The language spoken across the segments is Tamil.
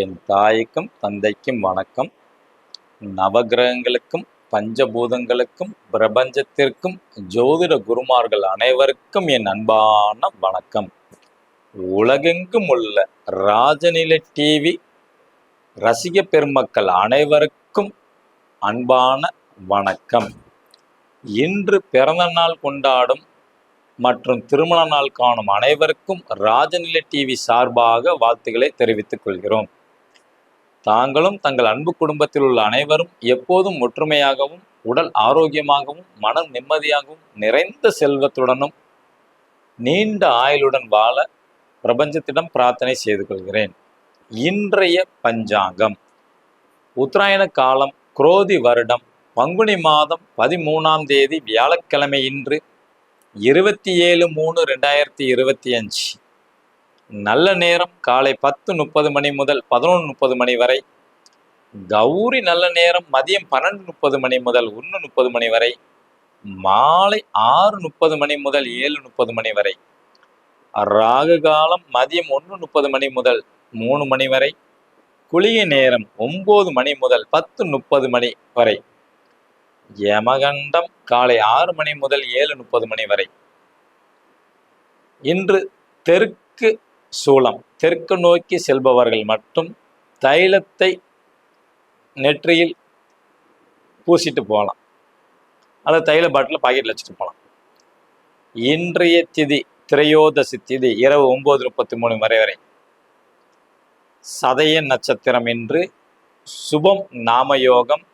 என் தாய்க்கும் தந்தைக்கும் வணக்கம். நவகிரகங்களுக்கும் பஞ்சபூதங்களுக்கும் பிரபஞ்சத்திற்கும் ஜோதிட குருமார்கள் அனைவருக்கும் என் அன்பான வணக்கம். உலகெங்கும் உள்ள ராஜநிலை டிவி ரசிக பெருமக்கள் அனைவருக்கும் அன்பான வணக்கம். இன்று பிறந்த நாள் கொண்டாடும் மற்றும் திருமண நாள் காணும் அனைவருக்கும் ராஜநிலை டிவி சார்பாக வாழ்த்துக்களை தெரிவித்துக் கொள்கிறோம். தாங்களும் தங்கள் அன்பு குடும்பத்தில் உள்ள அனைவரும் எப்போதும் ஒற்றுமையாகவும் உடல் ஆரோக்கியமாகவும் மனம் நிம்மதியாகவும் நிறைந்த செல்வத்துடனும் நீண்ட ஆயுளுடன் வாழ பிரபஞ்சத்திடம் பிரார்த்தனை செய்து கொள்கிறேன். இன்றைய பஞ்சாங்கம். உத்தராயண காலம் குரோதி வருடம் பங்குனி மாதம் பதிமூணாம் தேதி வியாழக்கிழமை இன்று இருபத்தி ஏழு மூணு ரெண்டாயிரத்தி இருபத்தி அஞ்சு. நல்ல நேரம் காலை பத்து முப்பது மணி முதல் பதினொன்று முப்பது மணி வரை கௌரி நல்ல நேரம் மதியம் பன்னெண்டு முப்பது மணி முதல் ஒன்று முப்பது மணி வரை மாலை ஆறு முப்பது மணி முதல் ஏழு முப்பது மணி வரை ராகு காலம் மதியம் ஒன்று முப்பது மணி முதல் மூணு மணி வரை குளிய நேரம் ஒம்பது மணி முதல் பத்து முப்பது மணி வரை யமகண்டம் காலை ஆறு மணி முதல் ஏழு முப்பது மணி வரை. இன்று தெற்கு சூலம் தெற்கு நோக்கி செல்பவர்கள் மட்டும் தைலத்தை நெற்றியில் பூசிட்டு போகலாம். அதை தைல பாட்டில் பாக்கெட்டில் வச்சுட்டு போகலாம். இன்றைய திதி திரையோதசி திதி இரவு ஒன்பது முப்பத்தி மூணு வரை வரை. சதய நட்சத்திரம் என்று சுபம் நாமயோகம்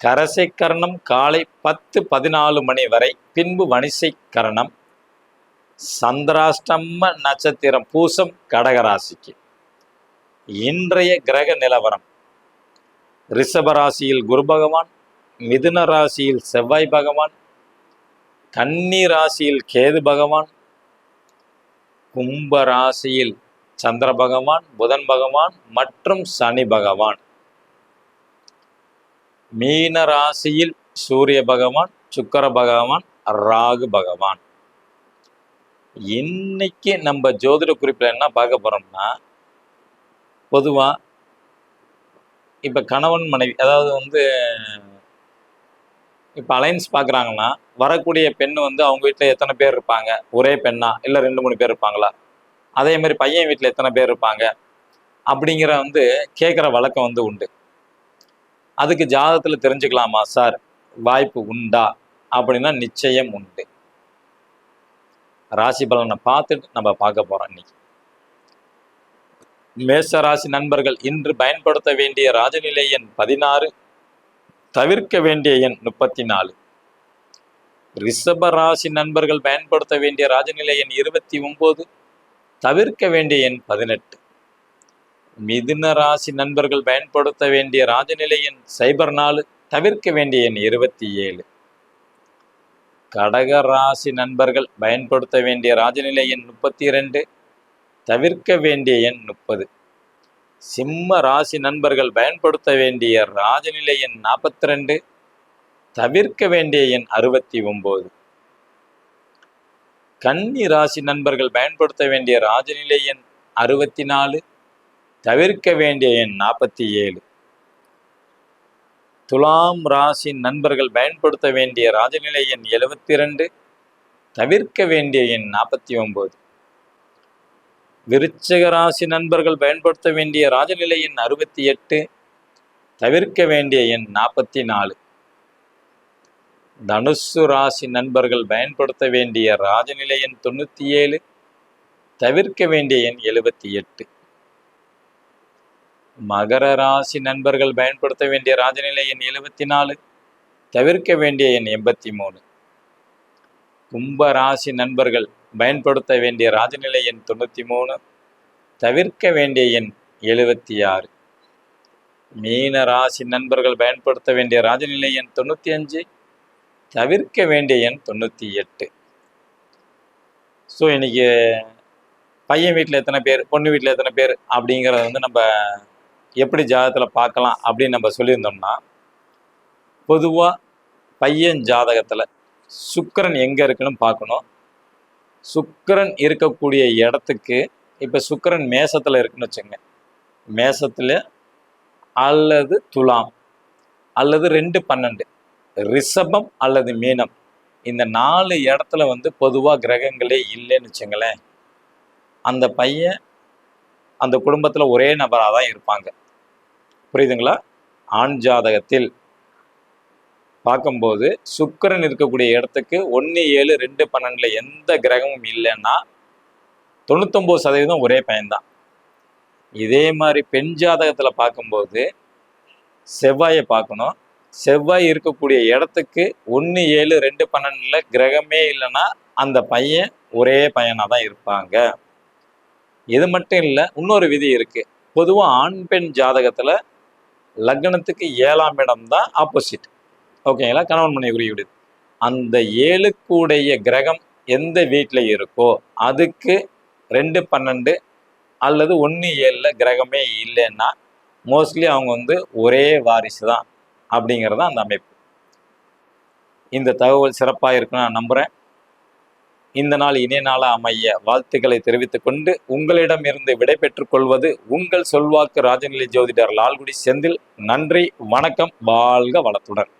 கரசை கரணம் காலை பத்து பதினாலு மணி வரை பின்பு வணிசை கரணம் சந்திராஷ்டம நட்சத்திரம் பூசம் கடகராசிக்கு. இன்றைய கிரக நிலவரம். ரிஷபராசியில் குரு பகவான் மிதுன ராசியில் செவ்வாய் பகவான் கன்னி ராசியில் கேது பகவான் கும்ப ராசியில் சந்திர பகவான் புதன் பகவான் மற்றும் சனி பகவான். மீன ராசியில் சூரிய பகவான் சுக்கர பகவான் ராகு பகவான். இன்னைக்கு நம்ம ஜோதிட குறிப்பில் என்ன பார்க்க போகிறோம்னா பொதுவாக இப்போ கணவன் மனைவி அதாவது வந்து இப்போ அலைன்ஸ் பார்க்குறாங்கன்னா வரக்கூடிய பெண் வந்து அவங்க வீட்டில் எத்தனை பேர் இருப்பாங்க? ஒரே பெண்ணா? இல்லை ரெண்டு மூணு பேர் இருப்பாங்களா? அதே மாதிரி பையன் வீட்டில் எத்தனை பேர் இருப்பாங்க? அப்படிங்கிற வந்து கேட்குற வழக்கம் வந்து உண்டு. அதுக்கு ஜாதகத்தில் தெரிஞ்சுக்கலாமா சார்? வாய்ப்பு உண்டா? அப்படின்னா நிச்சயம் உண்டு. ராசி பலனை பார்த்துட்டு நம்ம பார்க்க போகிறோம் இன்னைக்கு. மேச ராசி நண்பர்கள் இன்று பயன்படுத்த வேண்டிய ராஜநிலை எண் பதினாறு தவிர்க்க வேண்டிய எண் முப்பத்தி நாலு ரிஷப ராசி நண்பர்கள் பயன்படுத்த வேண்டிய ராஜநிலை எண் இருபத்தி ஒன்பது தவிர்க்க வேண்டிய எண் பதினெட்டு. மிதுன ராசி நண்பர்கள் பயன்படுத்த வேண்டிய ராஜநிலை எண் சைபர் நாலு தவிர்க்க வேண்டிய எண் இருபத்தி ஏழு. கடக ராசி நண்பர்கள் பயன்படுத்த வேண்டிய ராஜநிலை எண் முப்பத்தி இரண்டு தவிர்க்க வேண்டிய எண் முப்பது. சிம்ம ராசி நண்பர்கள் பயன்படுத்த வேண்டிய ராஜநிலை எண் நாற்பத்தி ரெண்டு தவிர்க்க வேண்டிய எண் அறுபத்தி ஒம்பது கன்னி ராசி நண்பர்கள் பயன்படுத்த வேண்டிய ராஜநிலை எண் அறுபத்தி நாலு தவிர்க்க வேண்டிய எண் நாற்பத்தி ஏழு துலாம் ராசி நண்பர்கள் பயன்படுத்த வேண்டிய ராஜநிலை எண் எழுபத்தி ரெண்டு தவிர்க்க வேண்டிய எண் நாற்பத்தி ஒம்பது விருச்சக ராசி நண்பர்கள் பயன்படுத்த வேண்டிய ராஜநிலை எண் அறுபத்தி எட்டு தவிர்க்க வேண்டிய எண் நாற்பத்தி நாலு தனுசு ராசி நண்பர்கள் பயன்படுத்த வேண்டிய ராஜநிலை எண் தொண்ணூற்றி ஏழு தவிர்க்க வேண்டிய எண் எழுபத்தி எட்டு மகர ராசி நண்பர்கள் பயன்படுத்த வேண்டிய ராஜநிலை எண் எழுபத்தி நாலு தவிர்க்க வேண்டிய எண் எண்பத்தி மூணு கும்ப ராசி நண்பர்கள் பயன்படுத்த வேண்டிய ராஜநிலை எண் தொண்ணூற்றி மூணு தவிர்க்க வேண்டிய எண் எழுபத்தி ஆறு மீன ராசி நண்பர்கள் பயன்படுத்த வேண்டிய ராஜநிலை எண் தொண்ணூற்றி அஞ்சு தவிர்க்க வேண்டிய எண் தொண்ணூற்றி எட்டு ஸோ இன்றைக்கி பையன் வீட்டில் எத்தனை பேர் பொண்ணு வீட்டில் எத்தனை பேர் அப்படிங்கிறத வந்து நம்ம எப்படி ஜாதகத்தில் பார்க்கலாம் அப்படின்னு நம்ம சொல்லியிருந்தோம்னா பொதுவாக பையன் ஜாதகத்தில் சுக்கரன் எங்கே இருக்குன்னு பார்க்கணும். சுக்கரன் இருக்கக்கூடிய இடத்துக்கு இப்போ சுக்கரன் மேசத்தில் இருக்குன்னு வச்சுங்க. மேசத்தில் அல்லது துலாம் அல்லது ரெண்டு பன்னெண்டு ரிஷபம் அல்லது மீனம். இந்த நாலு இடத்துல வந்து பொதுவாக கிரகங்களே இல்லைன்னு வச்சுங்களேன். அந்த பையன் அந்த குடும்பத்தில் ஒரே நபராக தான் இருப்பாங்க. புரியுதுங்களா? ஆண் ஜாதகத்தில் பார்க்கும்போது சுக்கிரன் இருக்கக்கூடிய இடத்துக்கு ஒன்று ஏழு ரெண்டு பன்னெண்டில் எந்த கிரகமும் இல்லைன்னா தொண்ணூத்தொம்பது சதவீதம் ஒரே பையன்தான். இதே மாதிரி பெண் ஜாதகத்தில் பார்க்கும்போது செவ்வாயை பார்க்கணும். செவ்வாய் இருக்கக்கூடிய இடத்துக்கு ஒன்று ஏழு ரெண்டு பன்னெண்டில் கிரகமே இல்லைன்னா அந்த பையன் ஒரே பையனாக தான் இருப்பாங்க. இது மட்டும் இல்லை இன்னொரு விதி இருக்கு. பொதுவாக ஆண் பெண் ஜாதகத்தில் லக்னத்துக்கு ஏழாம் இடம் தான் ஆப்போசிட் ஓகேங்களா கணவன் மனைவி குறியீடு அந்த ஏழுக்குடைய கிரகம் எந்த வீட்டில் இருக்கோ அதுக்கு ரெண்டு பன்னெண்டு அல்லது ஒன்று ஏழில் கிரகமே இல்லைன்னா மோஸ்ட்லி அவங்க வந்து ஒரே வாரிசு தான் அப்படிங்கிறது அந்த அமைப்பு. இந்த தகவல் சிறப்பாக இருக்குன்னு நான் நம்புகிறேன் இந்த நாள் இணைய நாளாக அமைய வாழ்த்துக்களை தெரிவித்துக் கொண்டு உங்களிடம் இருந்து விடைபெற்றுக் கொள்வது உங்கள் சொல்வாக்கு ராஜநிலை ஜோதிடர் லால்குடி செந்தில். நன்றி வணக்கம் வாழ்க வளத்துடன்.